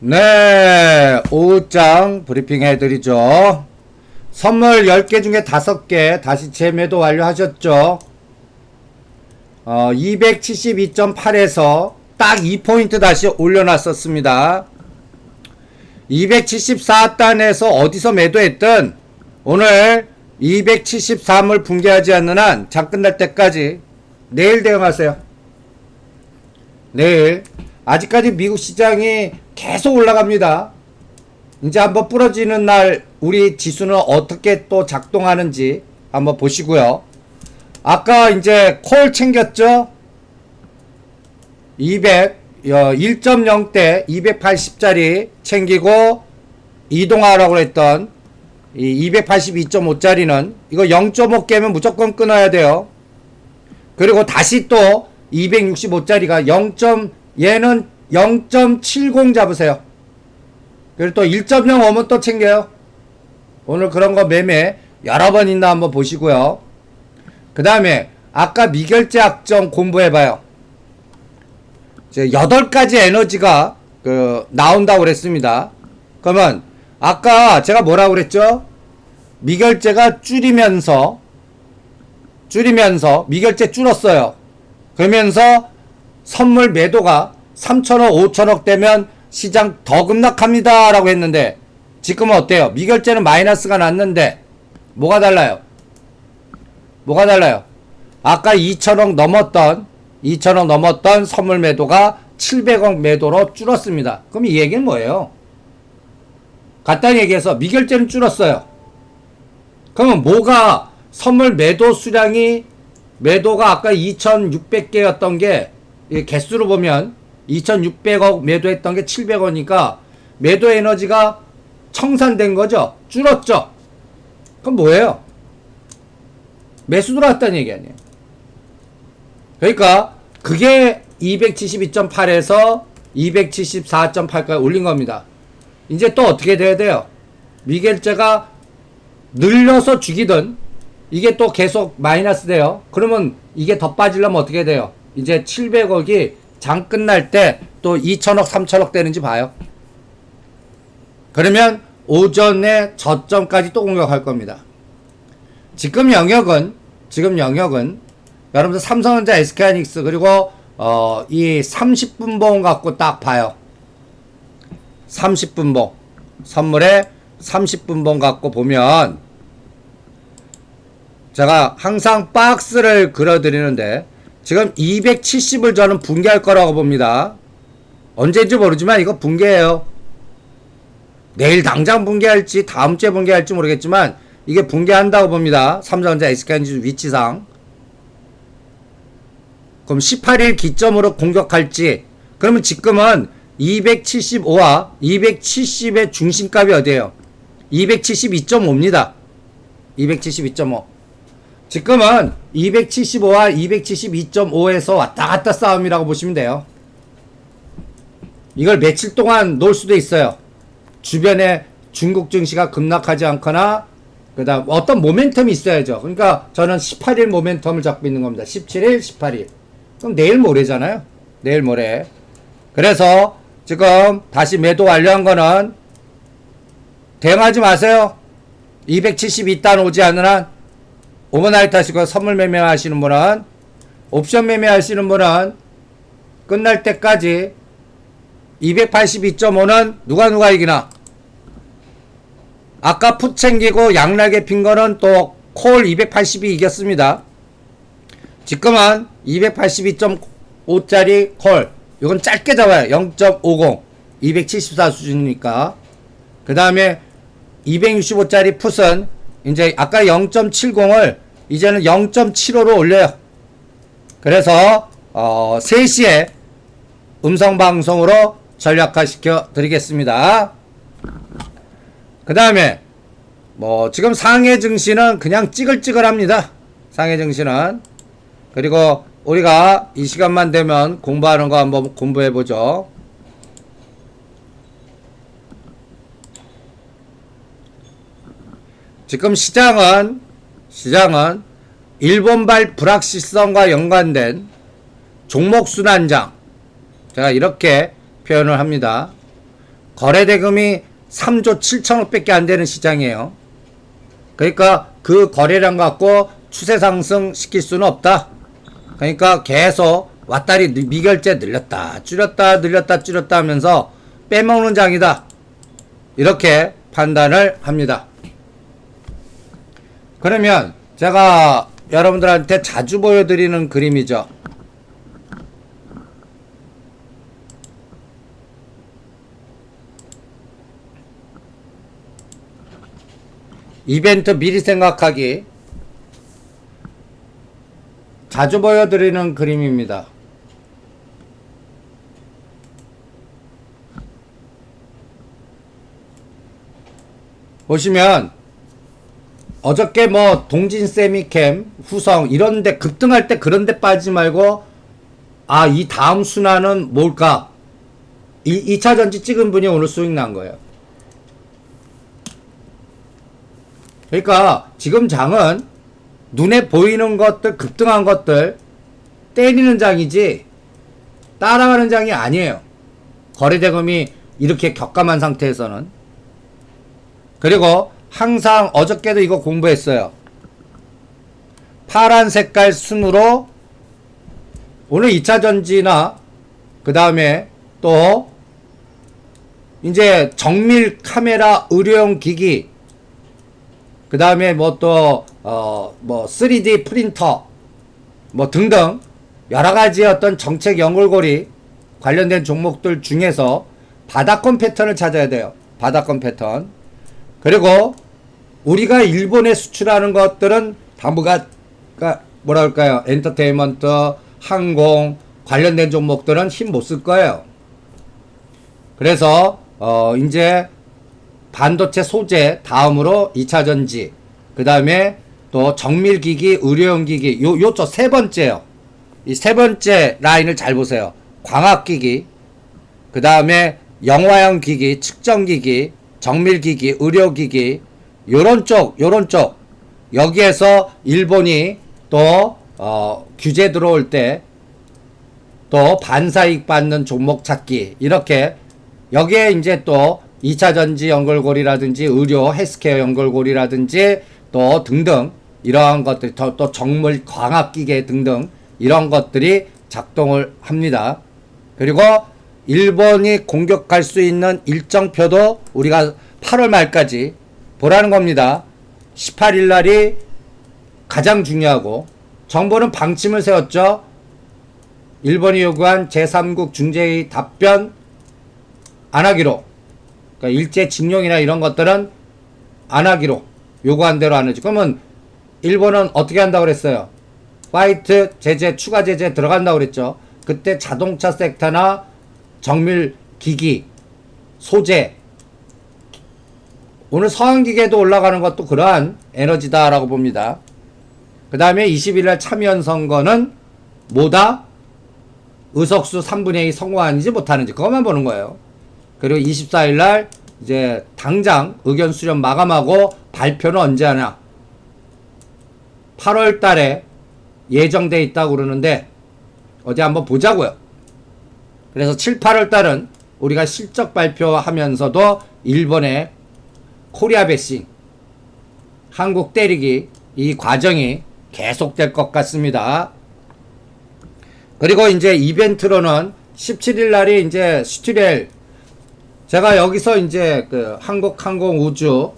네, 오후장 브리핑 해드리죠. 선물 10개 중에 5개 다시 재매도 완료하셨죠. 어, 272.8에서 딱 2포인트 다시 올려놨었습니다. 274단에서 어디서 매도했든 오늘 273을 붕괴하지 않는 한 장 끝날 때까지 내일 대응하세요. 내일 아직까지 미국 시장이 계속 올라갑니다. 이제 한번 부러지는 날 우리 지수는 어떻게 또 작동하는지 한번 보시고요. 아까 이제 콜 챙겼죠? 200, 1.0대 280짜리 챙기고 이동하라고 했던 이 282.5짜리는 이거 0.5 깨면 무조건 끊어야 돼요. 그리고 다시 또 265짜리가 0. 얘는 0.70 잡으세요. 그리고 또 1.0 오면 또 챙겨요. 오늘 그런 거 매매 여러 번 있나 한번 보시고요. 그 다음에 아까 미결제 악정 공부해봐요. 이제 8가지 에너지가 그 나온다고 그랬습니다. 그러면 아까 제가 뭐라고 그랬죠? 미결제가 줄이면서 줄이면서 미결제 줄었어요. 그러면서 선물 매도가 3천억, 5천억 되면 시장 더 급락합니다. 라고 했는데 지금은 어때요? 미결제는 마이너스가 났는데 뭐가 달라요? 뭐가 달라요? 아까 2천억 넘었던 2천억 넘었던 선물 매도가 700억 매도로 줄었습니다. 그럼 이 얘기는 뭐예요? 간단히 얘기해서 미결제는 줄었어요. 그러면 뭐가 선물 매도 수량이 매도가 아까 2,600개였던 게이 개수로 보면 2,600억 매도했던 게 700억이니까 매도 에너지가 청산된 거죠. 줄었죠. 그럼 뭐예요? 매수 들어왔다는 얘기 아니에요. 그러니까 그게 272.8에서 274.8까지 올린 겁니다. 이제 또 어떻게 돼야 돼요? 미결제가 늘려서 죽이든 이게 또 계속 마이너스 돼요. 그러면 이게 더 빠지려면 어떻게 돼요? 이제 700억이 장 끝날 때 또 2천억, 3천억 되는지 봐요. 그러면 오전에 저점까지 또 공격할 겁니다. 지금 영역은 지금 영역은 여러분들 삼성전자, SK하이닉스 그리고 어, 이 30분 봉 갖고 딱 봐요. 30분 봉 선물에 30분 봉 갖고 보면 제가 항상 박스를 그려드리는데 지금 270을 저는 붕괴할 거라고 봅니다. 언제인지 모르지만 이거 붕괴해요. 내일 당장 붕괴할지 다음 주에 붕괴할지 모르겠지만 이게 붕괴한다고 봅니다. 삼성전자 SK하이닉스 위치상. 그럼 18일 기점으로 공격할지 그러면 지금은 275와 270의 중심값이 어디예요? 272.5입니다. 272.5. 지금은 275와 272.5에서 왔다 갔다 싸움이라고 보시면 돼요. 이걸 며칠 동안 놓을 수도 있어요. 주변에 중국 증시가 급락하지 않거나 그다음 어떤 모멘텀이 있어야죠. 그러니까 저는 18일 모멘텀을 잡고 있는 겁니다. 17일, 18일. 그럼 내일 모레잖아요. 내일 모레. 그래서 지금 다시 매도 완료한 거는 대응하지 마세요. 272단 오지 않는 한 오버나이트 하시고 선물 매매 하시는 분은 옵션 매매 하시는 분은 끝날 때까지 282.5는 누가 누가 이기나 아까 풋 챙기고 양락에 핀 거는 또 콜 280이 이겼습니다. 지금은 282.5짜리 콜 이건 짧게 잡아요. 0.50 274 수준이니까 그 다음에 265짜리 풋은 이제 아까 0.70을 이제는 0.75로 올려요. 그래서 어 3시에 음성 방송으로 전략화 시켜 드리겠습니다. 그 다음에 뭐 지금 상해 증시는 그냥 찌글찌글합니다. 상해 증시는 그리고 우리가 이 시간만 되면 공부하는 거 한번 공부해 보죠. 지금 시장은 시장은 일본발 불확실성과 연관된 종목 순환장 제가 이렇게 표현을 합니다. 거래 대금이 3조 7천억밖에 안 되는 시장이에요. 그러니까 그 거래량 갖고 추세 상승 시킬 수는 없다. 그러니까 계속 왔다리 미결제 늘렸다, 줄였다, 늘렸다, 줄였다 하면서 빼먹는 장이다. 이렇게 판단을 합니다. 그러면 제가 여러분들한테 자주 보여드리는 그림이죠. 이벤트 미리 생각하기 자주 보여드리는 그림입니다. 보시면 어저께 뭐 동진 세미캠 후성 이런데 급등할 때 그런데 빠지지 말고 아 이 다음 순환은 뭘까? 이 2차 전지 찍은 분이 오늘 수익 난 거예요. 그러니까 지금 장은 눈에 보이는 것들 급등한 것들 때리는 장이지 따라가는 장이 아니에요. 거래대금이 이렇게 격감한 상태에서는 그리고 항상 어저께도 이거 공부했어요. 파란 색깔 순으로 오늘 2차 전지나 그 다음에 또 이제 정밀 카메라 의료용 기기 그 다음에 뭐 또어뭐 3D 프린터 뭐 등등 여러 가지 어떤 정책 연골고리 관련된 종목들 중에서 바닥권 패턴을 찾아야 돼요. 바닥권 패턴. 그리고 우리가 일본에 수출하는 것들은 그러니까 뭐라 할까요? 엔터테인먼트, 항공 관련된 종목들은 힘 못 쓸 거예요. 그래서 어 이제 반도체 소재 다음으로 2차 전지 그다음에 또 정밀 기기, 의료용 기기 요 요쪽 세 번째요. 이 세 번째 라인을 잘 보세요. 광학 기기 그다음에 영화형 기기, 측정 기기, 정밀 기기, 의료 기기 요런 쪽, 요런 쪽 여기에서 일본이 또 어, 규제 들어올 때 또 반사익 받는 종목 찾기 이렇게 여기에 이제 또 2차 전지 연결고리라든지 의료 헬스케어 연결고리라든지 또 등등 이러한 것들 또, 또 정물 광학 기계 등등 이런 것들이 작동을 합니다. 그리고 일본이 공격할 수 있는 일정표도 우리가 8월 말까지 보라는 겁니다. 18일 날이 가장 중요하고 정부는 방침을 세웠죠. 일본이 요구한 제3국 중재의 답변 안 하기로 그러니까 일제 징용이나 이런 것들은 안 하기로 요구한 대로 안 하지. 그러면 일본은 어떻게 한다고 그랬어요? 화이트 제재 추가 제재 들어간다고 그랬죠. 그때 자동차 섹터나 정밀 기기 소재 오늘 서한기계도 올라가는 것도 그러한 에너지다라고 봅니다. 그 다음에 20일날 참여연 선거는 뭐다? 의석수 3분의 2 성공하는지 못하는지 그것만 보는 거예요. 그리고 24일날 이제 당장 의견 수렴 마감하고 발표는 언제 하냐? 8월 달에 예정돼 있다고 그러는데 어디 한번 보자고요. 그래서 7, 8월 달은 우리가 실적 발표하면서도 일본의 코리아 베싱 한국 때리기 이 과정이 계속될 것 같습니다. 그리고 이제 이벤트로는 17일 날이 이제 스튜렐 제가 여기서 이제 그 한국 항공 우주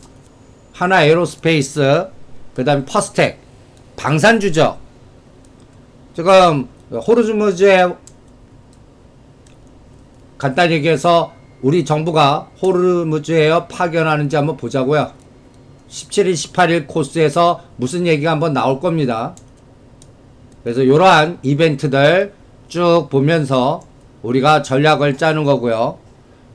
하나 에로스페이스 그다음에 퍼스텍 방산 주죠. 지금 호르즈무즈에 간단히 얘기해서 우리 정부가 호르무즈에어 파견하는지 한번 보자고요. 17일, 18일 코스에서 무슨 얘기가 한번 나올 겁니다. 그래서 이러한 이벤트들 쭉 보면서 우리가 전략을 짜는 거고요.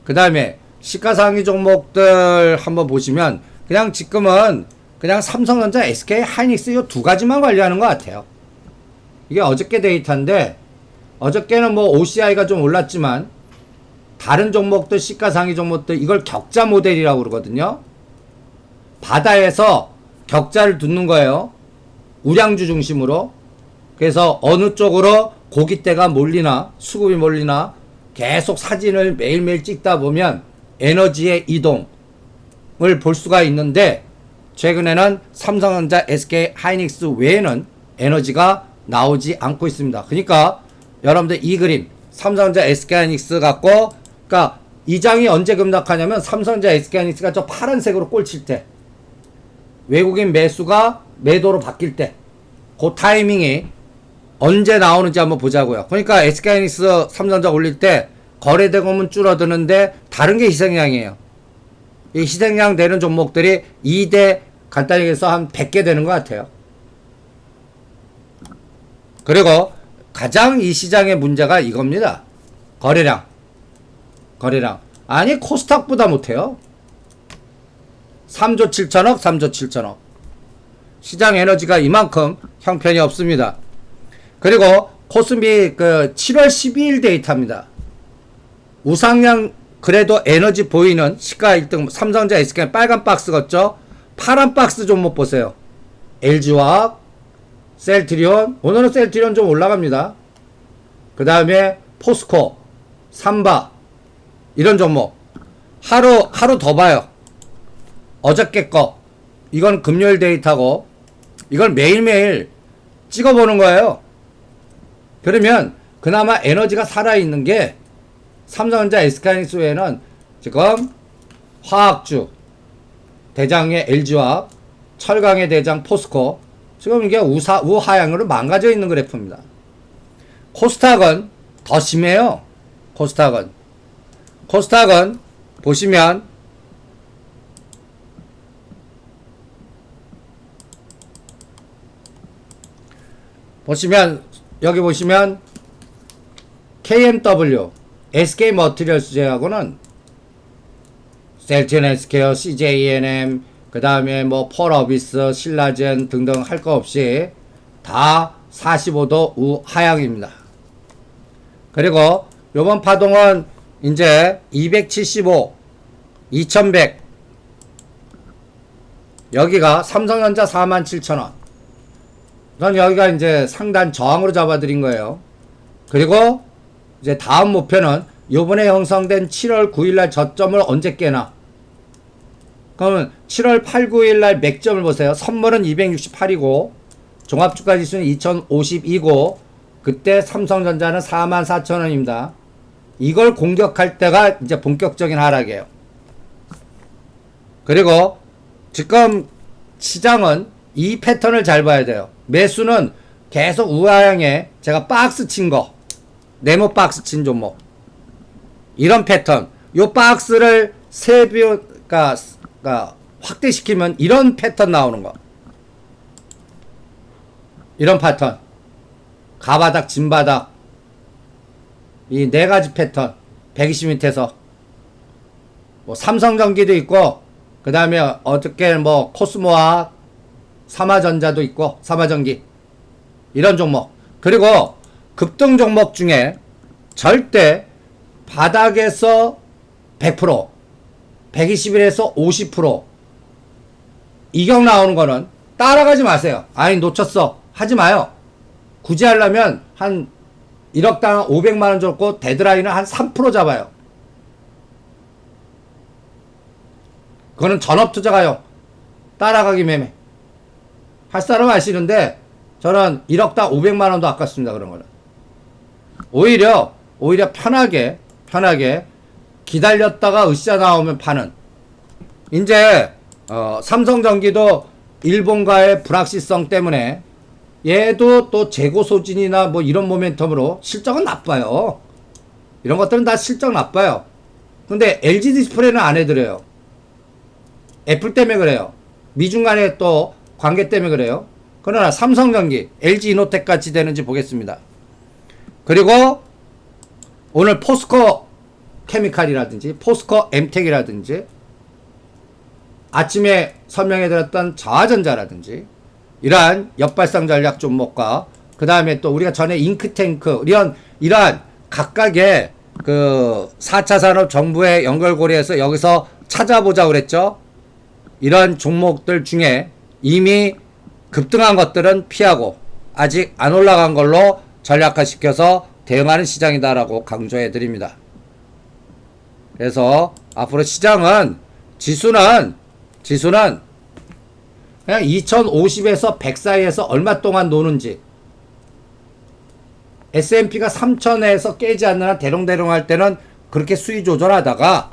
그 다음에 시가상위 종목들 한번 보시면 그냥 지금은 그냥 삼성전자, SK, 하이닉스 이 두 가지만 관리하는 것 같아요. 이게 어저께 데이터인데 어저께는 뭐 OCI가 좀 올랐지만 다른 종목들 시가상위 종목들 이걸 격자 모델이라고 그러거든요. 바다에서 격자를 두는 거예요. 우량주 중심으로. 그래서 어느 쪽으로 고깃대가 몰리나 수급이 몰리나 계속 사진을 매일매일 찍다 보면 에너지의 이동을 볼 수가 있는데 최근에는 삼성전자, SK 하이닉스 외에는 에너지가 나오지 않고 있습니다. 그러니까 여러분들 이 그림 삼성전자, SK 하이닉스 갖고 그러니까 이 장이 언제 급락하냐면 삼성전자, SK 하이닉스가 저 파란색으로 꼴칠 때 외국인 매수가 매도로 바뀔 때 그 타이밍이 언제 나오는지 한번 보자고요. 그러니까 SK하이닉스 삼성전자 올릴 때 거래 대금은 줄어드는데 다른 게 희생양이에요. 이 희생양 되는 종목들이 2대 간단히 해서 한 100개 되는 것 같아요. 그리고 가장 이 시장의 문제가 이겁니다. 거래량. 거래량. 아니 코스닥보다 못해요. 3조 7천억, 3조 7천억. 시장 에너지가 이만큼 형편이 없습니다. 그리고 코스피 그 7월 12일 데이터입니다. 우상향 그래도 에너지 보이는 시가 1등 삼성전자 SK 빨간 박스 같죠? 파란 박스 종목 보세요. LG화학, 셀트리온 오늘은 셀트리온 좀 올라갑니다. 그 다음에 포스코, 삼바 이런 종목 하루 하루 더 봐요. 어저께 거 이건 금요일 데이터고 이걸 매일매일 찍어보는 거예요. 그러면 그나마 에너지가 살아있는 게 삼성전자 SK하이닉스 외에는 지금 화학주 대장의 LG화학 철강의 대장 포스코 지금 이게 우사, 우하향으로 망가져 있는 그래프입니다. 코스닥은 더 심해요. 코스닥은 코스닥은 보시면 보시면 여기 보시면 KMW, SK 머티리얼스제하고는 셀틴 SK어, CJNM, 그 다음에 뭐 폴어비스, 신라젠 등등 할 거 없이 다 45도 우하향입니다. 그리고 요번 파동은 이제 275, 2100 여기가 삼성전자 47,000원 전 여기가 이제 상단 저항으로 잡아드린 거예요. 그리고 이제 다음 목표는 요번에 형성된 7월 9일날 저점을 언제 깨나? 그러면 7월 8, 9일날 맥점을 보세요. 선물은 268이고 종합주가 지수는 2052고 그때 삼성전자는 44,000원입니다. 이걸 공격할 때가 이제 본격적인 하락이에요. 그리고 지금 시장은 이 패턴을 잘 봐야 돼요. 매수는 계속 우하향에 제가 박스 친 거, 네모 박스 친 종목. 이런 패턴. 요 박스를 세 배, 가, 가 확대시키면 이런 패턴 나오는 거. 이런 패턴. 가바닥, 진바닥. 이 네 가지 패턴. 120m에서. 뭐 삼성전기도 있고, 그 다음에 어떻게 뭐 코스모와 삼화전자도 있고 삼화전기 이런 종목 그리고 급등 종목 중에 절대 바닥에서 100% 121에서 50% 이격 나오는 거는 따라가지 마세요. 아니 놓쳤어 하지 마요. 굳이 하려면 한 1억당 500만 원 줬고 데드라인은 한3% 잡아요. 그거는 전업 투자가요. 따라가기 매매. 할 사람 아시는데 저는 1억 당 500만 원도 아깝습니다. 그런 거는. 오히려 오히려 편하게 편하게 기다렸다가 으쌰 나오면 파는. 이제 어, 삼성전기도 일본과의 불확실성 때문에 얘도 또 재고 소진이나 뭐 이런 모멘텀으로 실적은 나빠요. 이런 것들은 다 실적 나빠요. 근데 LG 디스플레이는 안 해드려요. 애플 때문에 그래요. 미중 간에 또 관계 때문에 그래요. 그러나 삼성 전기, LG 이노텍 같이 되는지 보겠습니다. 그리고 오늘 포스코 케미칼이라든지 포스코 엠텍이라든지 아침에 설명해 드렸던 자화전자라든지 이러한 역발상 전략 종목과 그 다음에 또 우리가 전에 잉크탱크 이런 이러한 각각의 그 4차 산업 정부의 연결고리에서 여기서 찾아보자 그랬죠. 이런 종목들 중에 이미 급등한 것들은 피하고 아직 안 올라간 걸로 전략화시켜서 대응하는 시장이다라고 강조해 드립니다. 그래서 앞으로 시장은 지수는 지수는 그냥 2050에서 100 사이에서 얼마 동안 노는지 S&P가 3000에서 깨지 한 대롱대롱 할 때는 그렇게 수위 조절하다가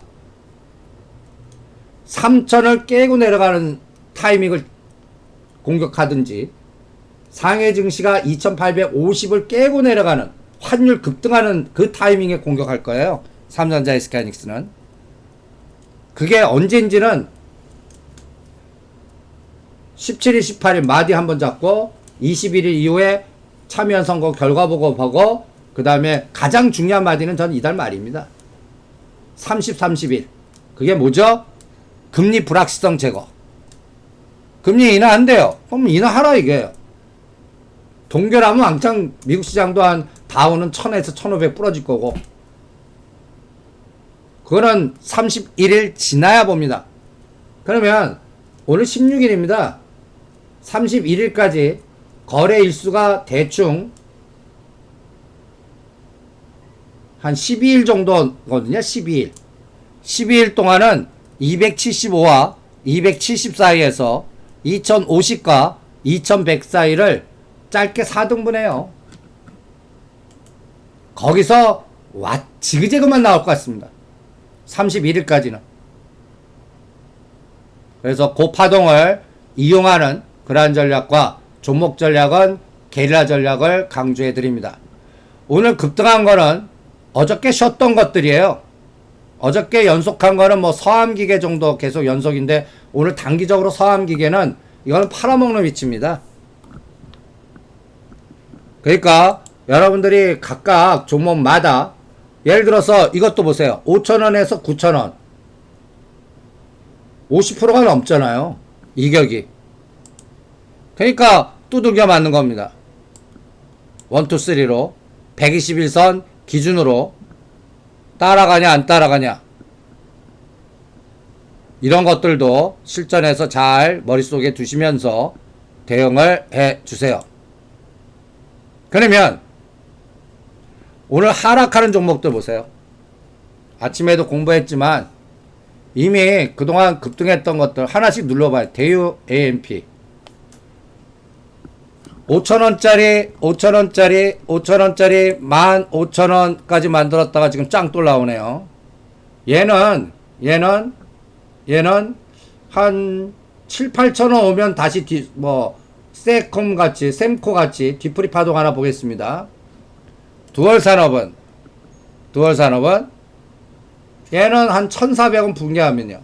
3000을 깨고 내려가는 타이밍을 공격하든지 상해 증시가 2850을 깨고 내려가는 환율 급등하는 그 타이밍에 공격할 거예요. 삼성전자 SK하이닉스는 그게 언제인지는 17일, 18일 마디 한 번 잡고 21일 이후에 참여연 선거 결과 보고 보고 그 다음에 가장 중요한 마디는 전 이달 말입니다. 30, 30일 그게 뭐죠? 금리 불확실성 제거. 금리 인하 안 돼요. 그럼 인하하라 이게. 동결하면 왕창 미국 시장도 한 다우는 1000에서 1500 부러질 거고. 그거는 31일 지나야 봅니다. 그러면 오늘 16일입니다. 31일까지 거래 일수가 대충 한 12일 정도거든요. 12일. 12일 동안은 275와 270 사이에서 2050과 2100 사이를 짧게 4등분해요. 거기서 와 지그재그만 나올 것 같습니다. 31일까지는. 그래서 고파동을 이용하는 그러한 전략과 종목 전략은 게릴라 전략을 강조해 드립니다. 오늘 급등한 거는 어저께 쉬었던 것들이에요. 어저께 연속한 거는 뭐 서암기계 정도 계속 연속인데 오늘 단기적으로 서암기계는 이거는 팔아먹는 위치입니다. 그러니까 여러분들이 각각 종목마다 예를 들어서 이것도 보세요. 5천원에서 9천원 50%가 넘잖아요. 이격이. 그러니까 두들겨 맞는 겁니다. 1, 2, 3로 121선 기준으로 따라가냐 안 따라가냐 이런 것들도 실전에서 잘 머릿속에 두시면서 대응을 해 주세요. 그러면 오늘 하락하는 종목들 보세요. 아침에도 공부했지만 이미 그동안 급등했던 것들 하나씩 눌러봐요. 대유 AMP 5천원짜리 5천원짜리 5천원짜리 15,000원까지 만들었다가 지금 짱돌 나오네요. 얘는 얘는 얘는 한 7, 8천원 오면 다시 뒤, 뭐 세콤 같이 sem코 같이 뒤풀이 파동 하나 보겠습니다. 두월 산업은 두월 산업은 얘는 한 1,400원 붕괴하면요.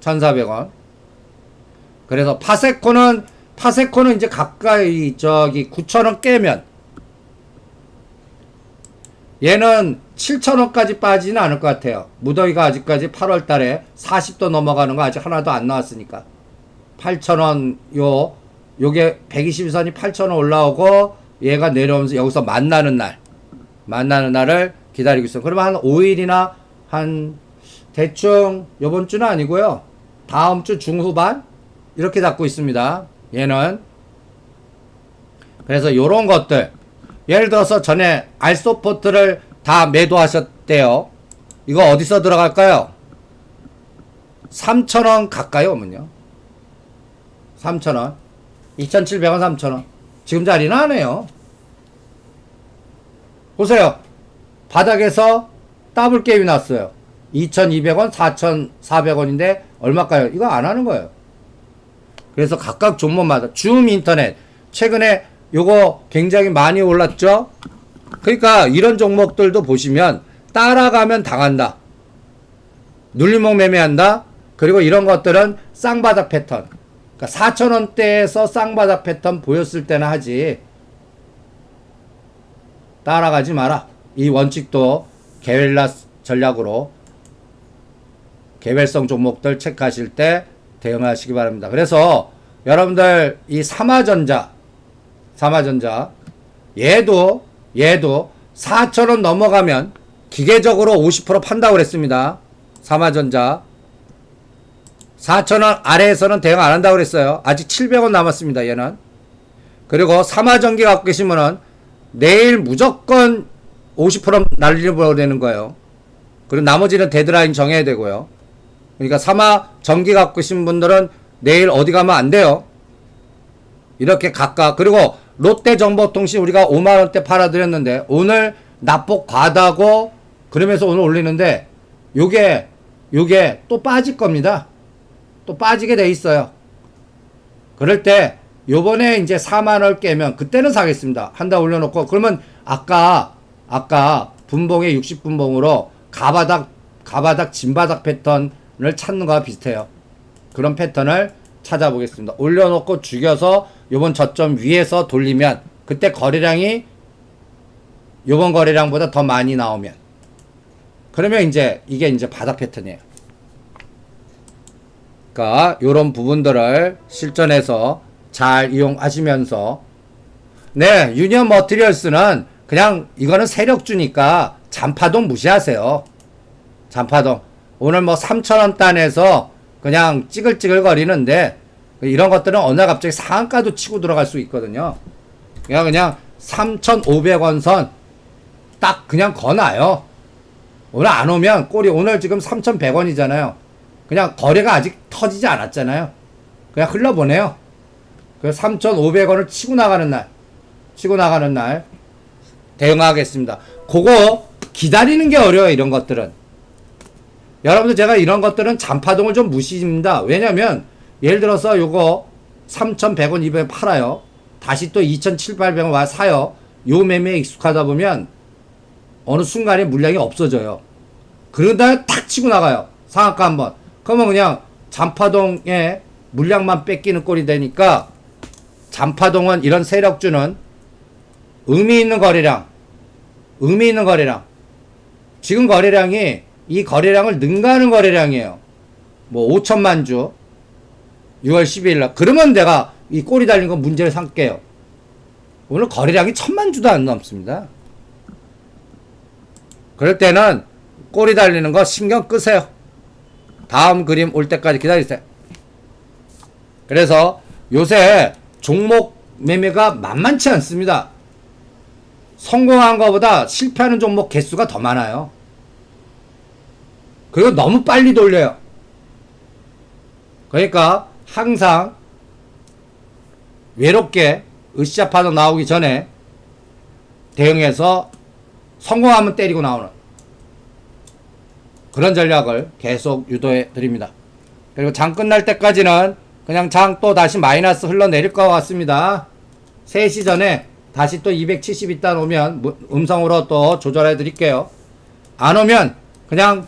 1,400원. 그래서 파세코는 파세코는 이제 가까이 저기 9,000원 깨면 얘는 7,000원까지 빠지는 않을 것 같아요. 무더기가 아직까지 8월 달에 40도 넘어가는 거 아직 하나도 안 나왔으니까. 8,000원 요 요게 120선이 8,000원 올라오고 얘가 내려오면서 여기서 만나는 날 만나는 날을 기다리고 있어요. 그러면 한 5일이나 한 대충 요번 주는 아니고요. 다음 주 중후반 이렇게 잡고 있습니다. 얘는 그래서 요런 것들 예를 들어서 전에 알소포트를 다 매도하셨대요. 이거 어디서 들어갈까요? 3,000원 가까이 오면요. 3,000원. 2,700원, 3,000원. 지금 자리는 하네요. 보세요. 바닥에서 더블 게임이 났어요. 2,200원, 4,400원인데 얼마까요? 이거 안 하는 거예요. 그래서 각각 종목마다 줌 인터넷 최근에 요거 굉장히 많이 올랐죠? 그러니까 이런 종목들도 보시면 따라가면 당한다. 눌림목 매매한다. 그리고 이런 것들은 쌍바닥 패턴. 그러니까 4천원대에서 쌍바닥 패턴 보였을 때나 하지. 따라가지 마라. 이 원칙도 개별라 전략으로 개별성 종목들 체크하실 때 대응하시기 바랍니다. 그래서 여러분들 이 삼화전자 삼화전자 얘도 얘도 4천원 넘어가면 기계적으로 50% 판다고 그랬습니다. 삼화전자 4천원 아래에서는 대응 안 한다고 그랬어요. 아직 700원 남았습니다. 얘는 그리고 삼화전기 갖고 계시면은 내일 무조건 50% 날리버리는 거예요. 그리고 나머지는 데드라인 정해야 되고요. 그러니까 사마 전기 갖고 계신 분들은 내일 어디 가면 안 돼요. 이렇게 각각 그리고 롯데정보통신 우리가 5만 원대 팔아드렸는데 오늘 납복 과다고 그러면서 오늘 올리는데 요게 요게 또 빠질 겁니다. 또 빠지게 돼 있어요. 그럴 때 요번에 이제 4만 원 깨면 그때는 사겠습니다. 한 달 올려놓고 그러면 아까 아까 분봉의 60분봉으로 가바닥 가바닥 진바닥 패턴 을 찾는 거와 비슷해요. 그런 패턴을 찾아보겠습니다. 올려놓고 죽여서 요번 저점 위에서 돌리면 그때 거래량이 요번 거래량보다 더 많이 나오면 그러면 이제 이게 이제 바닥 패턴이에요. 그러니까 요런 부분들을 실전에서 잘 이용하시면서 네, 유니언 머티리얼스는 그냥 이거는 세력주니까 잔파동 무시하세요. 잔파동. 오늘 뭐 3,000원 단에서 그냥 찌글찌글 거리는데 이런 것들은 어느 날 갑자기 상한가도 치고 들어갈 수 있거든요. 그냥 그냥 3,500원 선 딱 그냥 거나요. 오늘 안 오면 꼴이 오늘 지금 3,100원이잖아요. 그냥 거래가 아직 터지지 않았잖아요. 그냥 흘러보내요. 그 3,500원을 치고 나가는 날, 치고 나가는 날 대응하겠습니다. 그거 기다리는 게 어려워요. 이런 것들은. 여러분들 제가 이런 것들은 잔파동을 좀 무시입니다. 왜냐면 예를 들어서 요거 3,100원, 200원 팔아요. 다시 또 2,700원 와 사요. 요 매매에 익숙하다 보면 어느 순간에 물량이 없어져요. 그러다 탁 치고 나가요. 상한가 한번. 그러면 그냥 잔파동에 물량만 뺏기는 꼴이 되니까 잔파동은 이런 세력주는 의미 있는 거래량, 의미 있는 거래량. 지금 거래량이 이 거래량을 능가하는 거래량이에요. 뭐 5천만 주 6월 12일 날. 그러면 내가 이 꼬리 달린 거 문제를 삼게요. 오늘 거래량이 천만 주도 안 넘습니다. 그럴 때는 꼬리 달리는 거 신경 끄세요. 다음 그림 올 때까지 기다리세요. 그래서 요새 종목 매매가 만만치 않습니다. 성공한 것보다 실패하는 종목 개수가 더 많아요. 그리고 너무 빨리 돌려요. 그러니까 항상 외롭게 으쌰 파동 나오기 전에 대응해서 성공하면 때리고 나오는 그런 전략을 계속 유도해 드립니다. 그리고 장 끝날 때까지는 그냥 장 또 다시 마이너스 흘러내릴 것 같습니다. 3시 전에 다시 또 270 있다 오면 무- 음성으로 또 조절해 드릴게요. 안 오면 그냥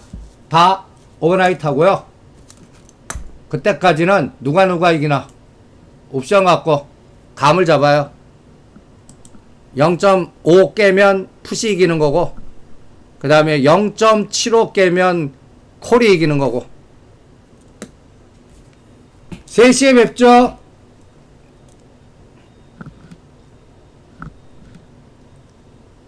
다 오버나이트 하고요. 그때까지는 누가 누가 이기나 옵션 갖고 감을 잡아요. 0.5 깨면 푸시 이기는 거고 그 다음에 0.75 깨면 콜이 이기는 거고 3시에 뵙죠